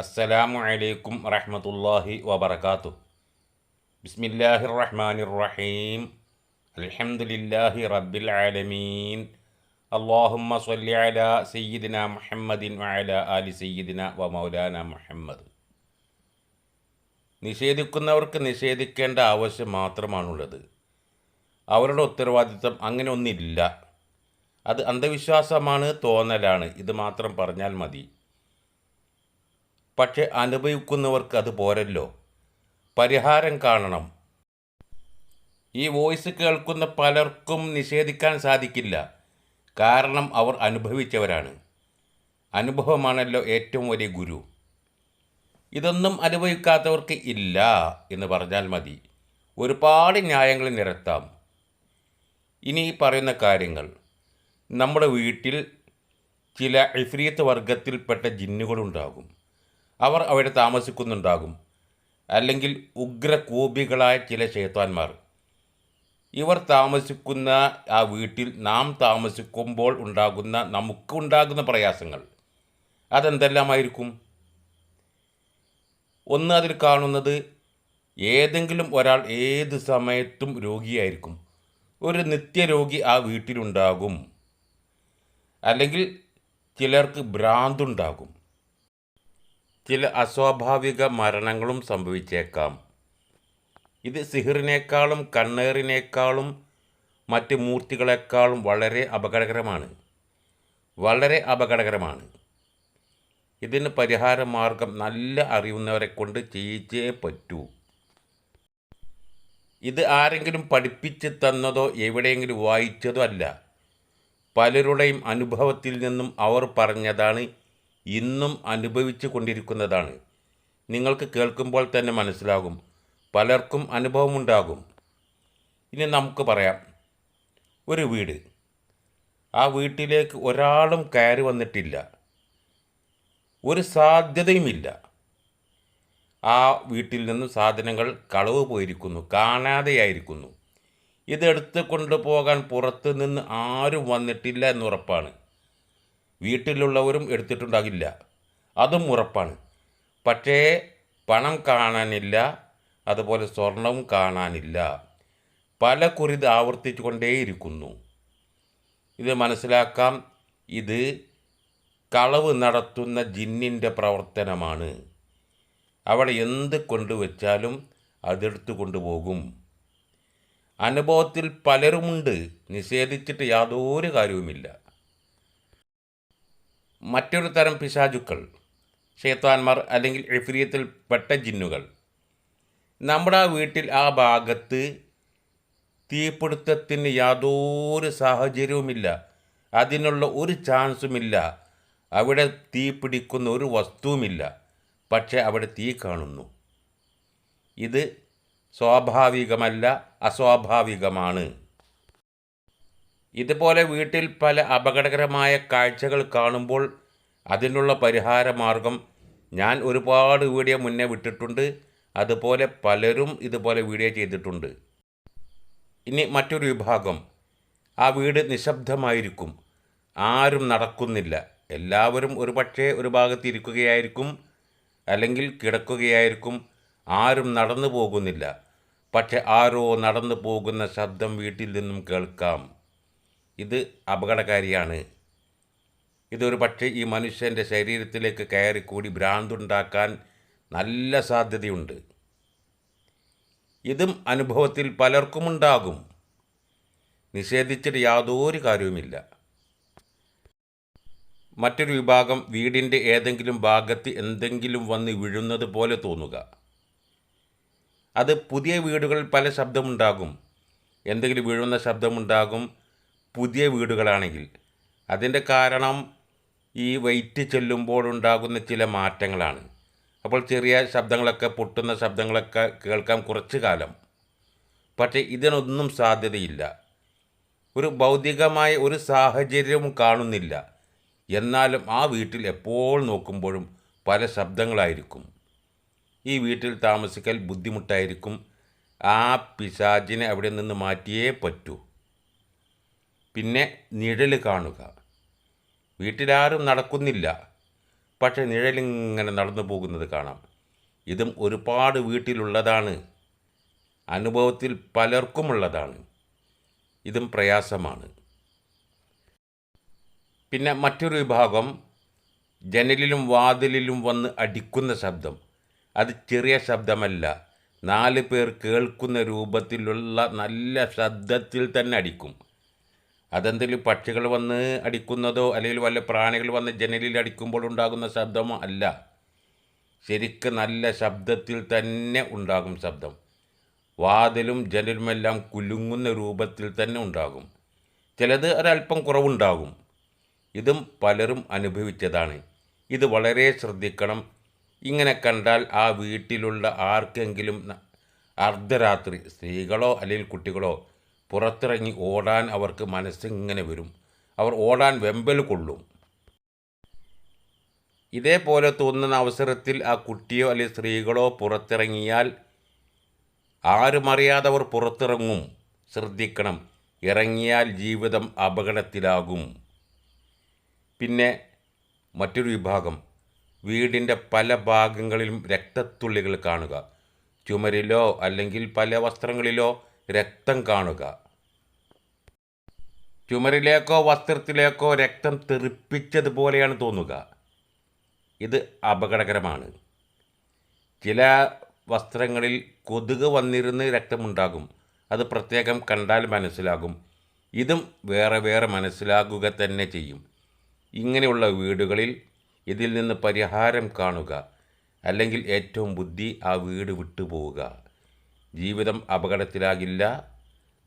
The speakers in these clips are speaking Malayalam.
അസ്സലാമു അലൈക്കും റഹ്മത്തുല്ലാഹി വബർക്കാത്തു ബിസ്മില്ലാഹിർ റഹ്മാനിർ റഹീം അൽഹംദുലില്ലാഹി റബ്ബിൽ ആലമീൻ. അല്ലാഹുമ്മ സ്വല്ലി അലാ സയ്യിദിന മുഹമ്മദിൻ വഅല ആലി സയ്യിദിന വ മൗലാന മുഹമ്മദ്. നിഷേധിക്കുന്നവർക്ക് നിഷേധിക്കേണ്ട ആവശ്യം മാത്രമാണുള്ളത്. അവരുടെ ഉത്തരവാദിത്തം അങ്ങനെ ഒന്നില്ല. അത് അന്ധവിശ്വാസമാണ് തോന്നലാണ്. ഇത് മാത്രം പറഞ്ഞാൽ മതി. പക്ഷെ അനുഭവിക്കുന്നവർക്ക് അത് പോരല്ലോ. പരിഹാരം കാണണം. ഈ വോയിസ് കേൾക്കുന്ന പലർക്കും നിഷേധിക്കാൻ സാധിക്കില്ല. കാരണം അവർ അനുഭവിച്ചവരാണ്. അനുഭവമാണല്ലോ ഏറ്റവും വലിയ ഗുരു. ഇതൊന്നും അനുഭവിക്കാത്തവർക്ക് ഇല്ല എന്ന് പറഞ്ഞാൽ മതി. ഒരുപാട് ന്യായങ്ങൾ നിരത്താം. ഇനി പറയുന്ന കാര്യങ്ങൾ. നമ്മുടെ വീട്ടിൽ ചില ഇഫ്രീത്ത് വർഗത്തിൽപ്പെട്ട ജിന്നുകളുണ്ടാകും. അവർ അവിടെ താമസിക്കുന്നുണ്ടാകും. അല്ലെങ്കിൽ ഉഗ്രകോപികളായ ചില ചേത്താന്മാർ ഇവർ താമസിക്കുന്ന ആ വീട്ടിൽ നാം താമസിക്കുമ്പോൾ ഉണ്ടാകുന്ന നമുക്ക് ഉണ്ടാകുന്ന പ്രയാസങ്ങൾ. അതെന്തെല്ലാമായിരിക്കും? ഒന്ന് അതിൽ കാണുന്നത് ഏതെങ്കിലും ഒരാൾ ഏത് സമയത്തും രോഗിയായിരിക്കും. ഒരു നിത്യരോഗി ആ വീട്ടിലുണ്ടാകും. അല്ലെങ്കിൽ ചിലർക്ക് ഭ്രാന്തുണ്ടാകും. ചില അസ്വാഭാവിക മരണങ്ങളും സംഭവിച്ചേക്കാം. ഇത് സിഹിറിനേക്കാളും കണ്ണേറിനേക്കാളും മറ്റ് മൂർത്തികളെക്കാളും വളരെ അപകടകരമാണ്. വളരെ അപകടകരമാണ്. ഇതിന് പരിഹാര മാർഗം നല്ല അറിയുന്നവരെ കൊണ്ട് ചെയ്യിച്ചേ പറ്റൂ. ഇത് ആരെങ്കിലും പഠിപ്പിച്ച് തന്നതോ എവിടെയെങ്കിലും വായിച്ചതോ അല്ല. പലരുടെയും അനുഭവത്തിൽ നിന്നും അവർ പറഞ്ഞതാണ് ഇന്നും അനുഭവിച്ചു കൊണ്ടിരിക്കുന്നതാണ്. നിങ്ങൾക്ക് കേൾക്കുമ്പോൾ തന്നെ മനസ്സിലാകും. പലർക്കും അനുഭവമുണ്ടാകും. ഇനി നമുക്ക് പറയാം. ഒരു വീട്. ആ വീട്ടിലേക്ക് ഒരാളും കയറി വന്നിട്ടില്ല. ഒരു സാധ്യതയുമില്ല. ആ വീട്ടിൽ നിന്ന് സാധനങ്ങൾ കളവ് പോയിരിക്കുന്നു. കാണാതെയായിരിക്കുന്നു. ഇതെടുത്ത് കൊണ്ടുപോകാൻ പുറത്ത് നിന്ന് ആരും വന്നിട്ടില്ല എന്നുറപ്പാണ് വീട്ടിലുള്ളവരും എടുത്തിട്ടുണ്ടാകില്ല. അതും ഉറപ്പാണ്. പക്ഷേ പണം കാണാനില്ല അതുപോലെ സ്വർണവും കാണാനില്ല. പല കുറിത് ആവർത്തിച്ചു കൊണ്ടേയിരിക്കുന്നു ഇത് മനസ്സിലാക്കാം. ഇത് കളവ് നടത്തുന്ന ജിന്നിന്റെ പ്രവർത്തനമാണ്. അവിടെ എന്ത് കൊണ്ടുവച്ചാലും അതെടുത്തു കൊണ്ടുപോകും. അനുഭവത്തിൽ പലരുമുണ്ട്. നിഷേധിച്ചിട്ട് യാതൊരു കാര്യവുമില്ല. മറ്റൊരു തരം പിശാചുക്കൾ ഷേത്താന്മാർ അല്ലെങ്കിൽ എഫിരിയത്തിൽപ്പെട്ട ജിന്നുകൾ. നമ്മുടെ വീട്ടിൽ ആ ഭാഗത്ത് തീപിടുത്തത്തിന് യാതൊരു സാഹചര്യവുമില്ല. അതിനുള്ള ഒരു ചാൻസുമില്ല. അവിടെ തീ പിടിക്കുന്ന ഒരു വസ്തുവുമില്ല. പക്ഷേ അവിടെ തീ കാണുന്നു. ഇത് സ്വാഭാവികമല്ല അസ്വാഭാവികമാണ്. ഇതുപോലെ വീട്ടിൽ പല അപകടകരമായ കാഴ്ചകൾ കാണുമ്പോൾ അതിനുള്ള പരിഹാര മാർഗം ഞാൻ ഒരുപാട് വീഡിയോ മുന്നേ വിട്ടിട്ടുണ്ട്. അതുപോലെ പലരും ഇതുപോലെ വീഡിയോ ചെയ്തിട്ടുണ്ട്. ഇനി മറ്റൊരു വിഭാഗം. ആ വീട് നിശബ്ദമായിരിക്കും. ആരും നടക്കുന്നില്ല. എല്ലാവരും ഒരു പക്ഷേ ഒരു ഭാഗത്ത് ഇരിക്കുകയായിരിക്കും അല്ലെങ്കിൽ കിടക്കുകയായിരിക്കും. ആരും നടന്നു പോകുന്നില്ല. പക്ഷെ ആരോ നടന്നു പോകുന്ന ശബ്ദം വീട്ടിൽ നിന്നും കേൾക്കാം. ഇത് അപകടകാരിയാണ്. ഇതൊരു പക്ഷേ ഈ മനുഷ്യന്റെ ശരീരത്തിലേക്ക് കയറിക്കൂടി ഭ്രാന്തുണ്ടാക്കാൻ നല്ല സാധ്യതയുണ്ട്. ഇതും അനുഭവത്തിൽ പലർക്കുമുണ്ടാകും. നിഷേധിച്ചിട്ട് യാതൊരു കാര്യവുമില്ല. മറ്റൊരു വിഭാഗം വീടിന്റെ ഏതെങ്കിലും ഭാഗത്ത് എന്തെങ്കിലും വന്ന് വിഴുന്നത് പോലെ തോന്നുക. അത് പുതിയ വീടുകളിൽ പല ശബ്ദമുണ്ടാകും. എന്തെങ്കിലും വീഴുന്ന ശബ്ദമുണ്ടാകും. പുതിയ വീടുകളാണെങ്കിൽ അതിന്റെ കാരണം ഈ വെയിറ്റ് ചെല്ലുമ്പോഴുണ്ടാകുന്ന ചില മാറ്റങ്ങളാണ്. അപ്പോൾ ചെറിയ ശബ്ദങ്ങളൊക്കെ പൊട്ടുന്ന ശബ്ദങ്ങളൊക്കെ കേൾക്കാം കുറച്ച് കാലം. പക്ഷേ ഇതിനൊന്നും സാധ്യതയില്ല. ഒരു ഭൗതികമായ ഒരു സാഹചര്യവും കാണുന്നില്ല. എന്നാലും ആ വീട്ടിൽ എപ്പോൾ നോക്കുമ്പോഴും പല ശബ്ദങ്ങളായിരിക്കും. ഈ വീട്ടിൽ താമസിക്കൽ ബുദ്ധിമുട്ടായിരിക്കും. ആ പിശാചിനെ അവിടെ നിന്ന് മാറ്റിയേ പറ്റൂ. പിന്നെ നിഴൽ കാണുക. വീട്ടിലാരും നടക്കുന്നില്ല. പക്ഷെ നിഴലിങ്ങനെ നടന്നു പോകുന്നത് കാണാം. ഇതും ഒരുപാട് വീട്ടിലുള്ളതാണ്. അനുഭവത്തിൽ പലർക്കുമുള്ളതാണ്. ഇതും പ്രയാസമാണ്. പിന്നെ മറ്റൊരു വിഭാഗം ജനലിലും വാതിലിലും വന്ന് അടിക്കുന്ന ശബ്ദം. അത് ചെറിയ ശബ്ദമല്ല. നാല് പേർ കേൾക്കുന്ന രൂപത്തിലുള്ള നല്ല ശബ്ദത്തിൽ തന്നെ അടിക്കും. അതെന്തെങ്കിലും പക്ഷികൾ വന്ന് അടിക്കുന്നതോ അല്ലെങ്കിൽ വല്ല പ്രാണികൾ വന്ന് ജനലിൽ അടിക്കുമ്പോൾ ഉണ്ടാകുന്ന ശബ്ദമോ അല്ല. ശരിക്ക് നല്ല ശബ്ദത്തിൽ തന്നെ ഉണ്ടാകും ശബ്ദം. വാതിലും ജനലുമെല്ലാം കുലുങ്ങുന്ന രൂപത്തിൽ തന്നെ ഉണ്ടാകും. ചിലത് ഒരല്പം കുറവുണ്ടാകും. ഇതും പലരും അനുഭവിച്ചതാണ്. ഇത് വളരെ ശ്രദ്ധിക്കണം. ഇങ്ങനെ കണ്ടാൽ ആ വീട്ടിലുള്ള ആർക്കെങ്കിലും അർദ്ധരാത്രി സ്ത്രീകളോ അല്ലെങ്കിൽ കുട്ടികളോ പുറത്തിറങ്ങി ഓടാൻ അവർക്ക് മനസ്സിങ്ങനെ വരും. അവർ ഓടാൻ വെമ്പൽ കൊള്ളും. ഇതേപോലെ തോന്നുന്ന അവസരത്തിൽ ആ കുട്ടിയോ അല്ലെങ്കിൽ സ്ത്രീകളോ പുറത്തിറങ്ങിയാൽ ആരുമറിയാതെ അവർ പുറത്തിറങ്ങും. ശ്രദ്ധിക്കണം. ഇറങ്ങിയാൽ ജീവിതം അപകടത്തിലാകും. പിന്നെ മറ്റൊരു വിഭാഗം. വീടിന്റെ പല ഭാഗങ്ങളിലും രക്തത്തുള്ളികൾ കാണുക. ചുമരിലോ അല്ലെങ്കിൽ പല വസ്ത്രങ്ങളിലോ രക്തം കാണുക. ചുമരിലേക്കോ വസ്ത്രത്തിലേക്കോ രക്തം തെറിപ്പിച്ചതുപോലെയാണ് തോന്നുക. ഇത് അപകടകരമാണ്. ചില വസ്ത്രങ്ങളിൽ കൊതുക് വന്നിരുന്ന് രക്തമുണ്ടാകും. അത് പ്രത്യേകം കണ്ടാൽ മനസ്സിലാകും. ഇതും വേറെ വേറെ മനസ്സിലാകുക തന്നെ ചെയ്യും. ഇങ്ങനെയുള്ള വീടുകളിൽ ഇതിൽ നിന്ന് പരിഹാരം കാണുക. അല്ലെങ്കിൽ ഏറ്റവും ബുദ്ധി ആ വീട് വിട്ടുപോവുക. ജീവിതം അപകടത്തിലാകില്ല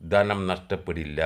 ധനം നഷ്ടപ്പെടില്ല.